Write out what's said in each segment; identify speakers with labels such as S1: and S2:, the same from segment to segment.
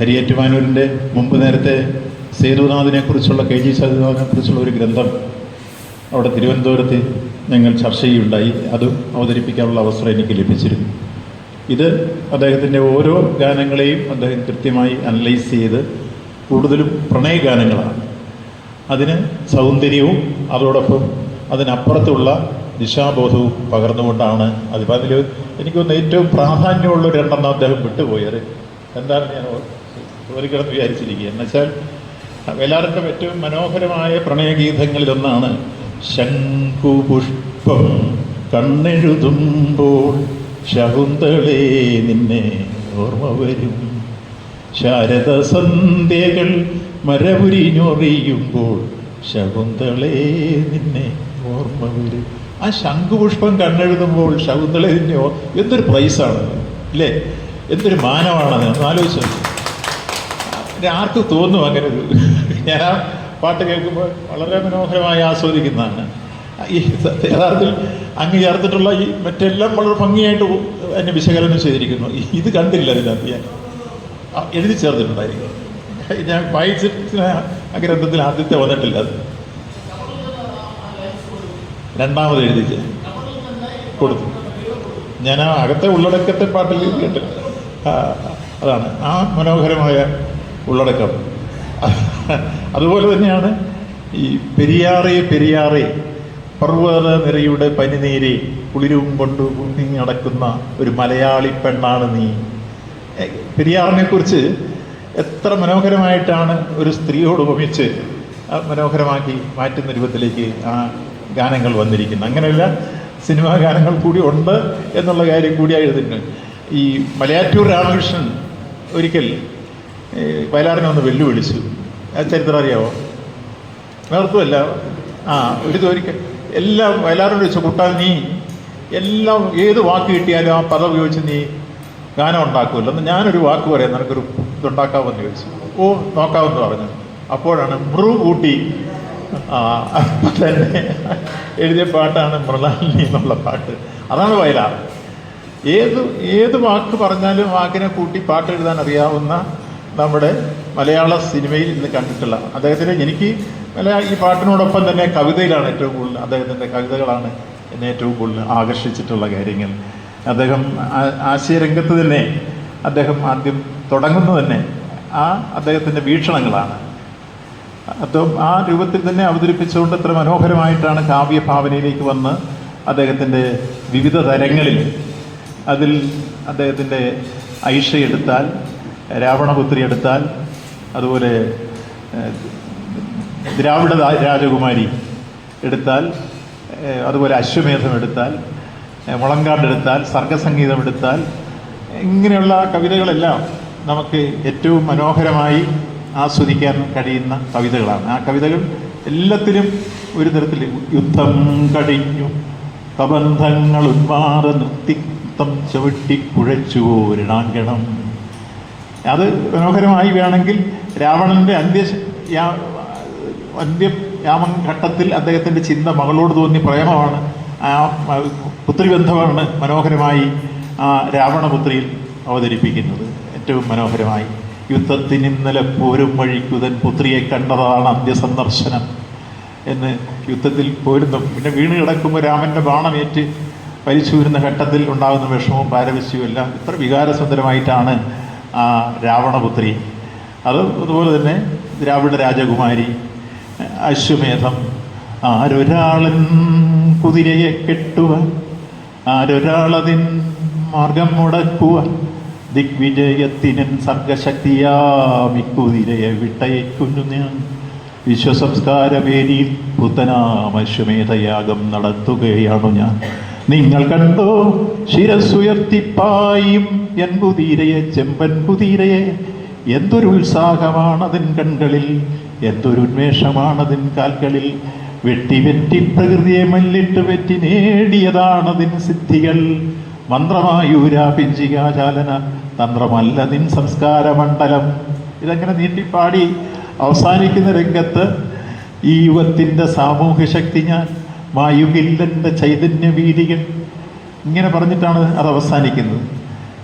S1: ഹരിയേറ്റുമാനൂരിന്റെ മുമ്പ് നേരത്തെ സേതുനാഥിനെ കുറിച്ചുള്ള കെ ജി സേതുനാഥിനെ കുറിച്ചുള്ള ഒരു ഗ്രന്ഥം അവിടെ തിരുവനന്തപുരത്ത് ഞങ്ങൾ ചർച്ച ചെയ്യുകയുണ്ടായി. അതും അവതരിപ്പിക്കാനുള്ള അവസരം എനിക്ക് ലഭിച്ചിരുന്നു. ഇത് അദ്ദേഹത്തിന്റെ ഓരോ ഗാനങ്ങളെയും അദ്ദേഹം കൃത്യമായി അനലൈസ് ചെയ്ത് കൂടുതലും പ്രണയഗാനങ്ങളാണ് അതിന് സൗന്ദര്യവും അതോടൊപ്പം അതിനപ്പുറത്തുള്ള ദിശാബോധവും പകർന്നുകൊണ്ടാണ് അതിപ്പോൾ അതിൽ എനിക്കൊന്ന് ഏറ്റവും പ്രാധാന്യമുള്ള രണ്ടെണ്ണം അദ്ദേഹം വിട്ടുപോയത്. എന്താണ് ഞാൻ ചോദിക്കണമെന്ന് വിചാരിച്ചിരിക്കുക. എന്നുവെച്ചാൽ വേലാറിന്റെ ഏറ്റവും മനോഹരമായ പ്രണയഗീതങ്ങളിലൊന്നാണ് ശംഖുപുഷ്പം കണ്ണെഴുതുമ്പോൾ ശകുന്തളേ നിന്നെ ഓർമ്മ വരും. ശാരദ സന്ധ്യകൾ മരപുരിഞ്ഞൊറിയുമ്പോൾ ശകുന്തളേ നിന്നെ ഓർമ്മ വരും. ആ ശംഖുപുഷ്പം കണ്ണെഴുതുമ്പോൾ ശകുന്തളേ നിന്നെ എന്തൊരു പ്രൈസാണ് അല്ലേ? എന്തൊരു മാനമാണത് ആലോചിച്ചു ഇത് ആർക്ക് തോന്നും അങ്ങനെ ഒരു ഞാൻ ആ പാട്ട് കേൾക്കുമ്പോൾ വളരെ മനോഹരമായി ആസ്വദിക്കുന്നതാണ്. ഈ യഥാർത്ഥത്തിൽ അങ്ങ് ചേർത്തിട്ടുള്ള ഈ മറ്റെല്ലാം വളരെ ഭംഗിയായിട്ട് എന്നെ വിശകലനം ചെയ്തിരിക്കുന്നു. ഇത് കണ്ടില്ല അതിനകത്ത് ഞാൻ. എഴുതി ചേർത്തിട്ടുണ്ടായിരിക്കും. ഞാൻ വായിച്ചിട്ട് ആ ഗ്രന്ഥത്തിൽ ആദ്യത്തെ വന്നിട്ടില്ല അത്. രണ്ടാമത് എഴുതിച്ച് കൊടുത്തു. ഞാൻ ആ അകത്തെ ഉള്ളടക്കത്തെ പാട്ടിൽ കേട്ടു അതാണ്. ആ മനോഹരമായ ഉള്ളടക്കം. അതുപോലെ തന്നെയാണ് ഈ പെരിയാറേ പെരിയാറേ പർവത നിരയുടെ പനിനീരെ കുളിരും കൊണ്ട് നടക്കുന്ന ഒരു മലയാളി പെണ്ണാണ് നീ. പെരിയാറിനെ കുറിച്ച് എത്ര മനോഹരമായിട്ടാണ് ഒരു സ്ത്രീയോട് ഉപമിച്ച് മനോഹരമാക്കി മാറ്റുന്ന രൂപത്തിലേക്ക് ആ ഗാനങ്ങൾ വന്നിരിക്കുന്നത്. അങ്ങനെയല്ല സിനിമാ ഗാനങ്ങൾ കൂടി ഉണ്ട് എന്നുള്ള കാര്യം കൂടി എഴുതുന്നുണ്ട് ഈ മലയാറ്റൂർ രാമകൃഷ്ണൻ ഒരിക്കൽ വയലാറിനെ ഒന്ന് വെല്ലുവിളിച്ചു. ആ ചരിത്രം അറിയാവോ? നേതൃത്വമല്ല ആ ഒരു തോരിക്കൽ എല്ലാം വയലാറിനോട് ചോദിച്ചു കുട്ടാൽ നീ എല്ലാം ഏത് വാക്ക് കിട്ടിയാലും ആ പദം ഉപയോഗിച്ച് നീ ഗാനം ഉണ്ടാക്കുമല്ലോ? എന്ന് ഞാനൊരു വാക്ക് പറയാം നിനക്കൊരു ഇതുണ്ടാക്കാമെന്ന് ചോദിച്ചു. ഓ നോക്കാമെന്ന് പറഞ്ഞു. അപ്പോഴാണ് മൃ കൂട്ടി ആ അപ്പം തന്നെ എഴുതിയ പാട്ടാണ് മൃണാലിനി എന്നുള്ള പാട്ട്. അതാണ് വയലാർ. ഏത് ഏത് വാക്ക് പറഞ്ഞാലും വാക്കിനെ കൂട്ടി പാട്ട് എഴുതാൻ അറിയാവുന്ന നമ്മുടെ മലയാള സിനിമയിൽ ഇന്ന് കണ്ടിട്ടുള്ള അദ്ദേഹത്തിന് എനിക്ക് മലയാള ഈ പാട്ടിനോടൊപ്പം തന്നെ കവിതയിലാണ് ഏറ്റവും കൂടുതൽ അദ്ദേഹത്തിന്റെ കവിതകളാണ് എന്നെ ഏറ്റവും കൂടുതൽ ആകർഷിച്ചിട്ടുള്ള കാര്യങ്ങൾ. അദ്ദേഹം ആശയരംഗത്ത് തന്നെ അദ്ദേഹം ആദ്യം തുടങ്ങുന്നത് തന്നെ ആ അദ്ദേഹത്തിന്റെ വീക്ഷണങ്ങളാണ്. അതും ആ രൂപത്തിൽ തന്നെ അവതരിപ്പിച്ചുകൊണ്ട് ഇത്ര മനോഹരമായിട്ടാണ് കാവ്യഭാവനയിലേക്ക് വന്ന് അദ്ദേഹത്തിന്റെ വിവിധ തരങ്ങളിൽ അതിൽ അദ്ദേഹത്തിന്റെ ഐഷ എടുത്താൽ രാവണപുത്രി എടുത്താൽ അതുപോലെ ദ്രാവിഡ രാജകുമാരി എടുത്താൽ അതുപോലെ അശ്വമേധം എടുത്താൽ മുളങ്കാട് എടുത്താൽ സർഗസംഗീതം എടുത്താൽ ഇങ്ങനെയുള്ള കവിതകളെല്ലാം നമുക്ക് ഏറ്റവും മനോഹരമായി ആസ്വദിക്കാൻ കഴിയുന്ന കവിതകളാണ്. ആ കവിതകൾ എല്ലാത്തിലും ഒരു തരത്തിൽ യുദ്ധം കഴിഞ്ഞു. കബന്ധങ്ങൾ ഉന്മാറ നൃത്തിത്തം ചവിട്ടി കുഴച്ചു രണാങ്കണം അത് മനോഹരമായി വേണമെങ്കിൽ രാവണന്റെ അന്ത്യ അന്ത്യയാമൻ അന്ത്യയാമം ഘട്ടത്തിൽ അദ്ദേഹത്തിന്റെ ചിന്ത മകളോട് തോന്നിയ പ്രേമമാണ്. ആ പുത്രിബന്ധമാണ് മനോഹരമായി ആ രാവണപുത്രിയിൽ അവതരിപ്പിക്കുന്നത്. ഏറ്റവും മനോഹരമായി. യുദ്ധത്തിന് ഇന്നലെ പോരും വഴിക്കുതൻ പുത്രിയെ കണ്ടതാണ് അന്ത്യസന്ദർശനം എന്ന് യുദ്ധത്തിൽ പോരുന്നു. പിന്നെ വീണ് കിടക്കുമ്പോൾ രാമന്റെ ബാണമേറ്റ് വരുന്ന ഘട്ടത്തിൽ ഉണ്ടാകുന്ന വിഷമവും പാരവശ്യവും എല്ലാം ഇത്ര വികാരസുന്ദരമായിട്ടാണ് രാവണപുത്രി. അത് അതുപോലെ തന്നെ ദ്രാവിഡ രാജകുമാരി അശ്വമേധം ആരൊരാളൻ കുതിരയെ കെട്ടുക ആരൊരാളതിൻ മാർഗം മുടക്കുക ദിഗ്വിജയത്തിനൻ സർഗശക്തിയാമിക്കുതിരയെ വിട്ടയക്കുന്നു ഞാൻ. വിശ്വസംസ്കാരവേദിയിൽ പുത്തനാമശ്വമേധയാഗം നടത്തുകയാണു ഞാൻ. നിങ്ങൾ കണ്ടോ? ശിരസുയർത്തിപ്പായും എൻ കുതിരയെ ചെമ്പൻ കുതിരയെ എന്തൊരു ഉത്സാഹമാണതിൻ കണ്ണുകളിൽ എന്തൊരു ഉന്മേഷമാണതിൻ കാൽകളിൽ. വെട്ടി വെറ്റി പ്രകൃതിയെ മല്ലിട്ട് വെറ്റി നേടിയതാണതിൻ സിദ്ധികൾ. മന്ത്രമായൂരാപിഞ്ചികാചാലന തന്ത്രമല്ല നിൻ സംസ്കാരമണ്ഡലം ഇതങ്ങനെ നീട്ടിപ്പാടി അവസാനിക്കുന്ന രംഗത്ത് ഈ യുവത്തിന്റെ സാമൂഹ്യ ശക്തി ഞാൻ മായുകില്ലെന്റെ ചൈതന്യ വീതികൾ ഇങ്ങനെ പറഞ്ഞിട്ടാണ് അത് അവസാനിക്കുന്നത്.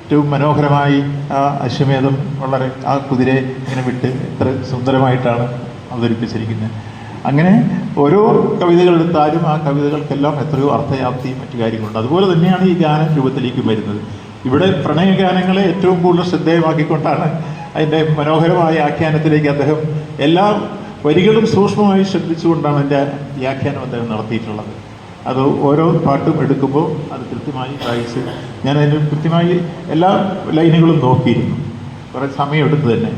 S1: ഏറ്റവും മനോഹരമായി ആ അശ്വമേധം വളരെ ആ കുതിരയെ ഇങ്ങനെ വിട്ട് എത്ര സുന്ദരമായിട്ടാണ് അവതരിപ്പിച്ചിരിക്കുന്നത്. അങ്ങനെ ഓരോ കവിതകൾ എടുത്താലും ആ കവിതകൾക്കെല്ലാം എത്രയോ അർത്ഥയാപ്തിയും മറ്റു കാര്യങ്ങളുണ്ട്. അതുപോലെ തന്നെയാണ് ഈ ഗാന രൂപത്തിലേക്കും വരുന്നത്. ഇവിടെ പ്രണയഗാനങ്ങളെ ഏറ്റവും കൂടുതൽ ശ്രദ്ധേയമാക്കിക്കൊണ്ടാണ് അതിന്റെ മനോഹരമായ ആഖ്യാനത്തിലേക്ക് അദ്ദേഹം എല്ലാ വരികളും സൂക്ഷ്മമായി ശ്രദ്ധിച്ചുകൊണ്ടാണ് എന്റെ വ്യാഖ്യാനം അദ്ദേഹം നടത്തിയിട്ടുള്ളത്. അത് ഓരോ പാട്ടും എടുക്കുമ്പോൾ അത് കൃത്യമായി വായിച്ച് ഞാൻ അതിന് കൃത്യമായി എല്ലാ ലൈനുകളും നോക്കിയിരുന്നു. കുറേ സമയം എടുത്തു തന്നെ.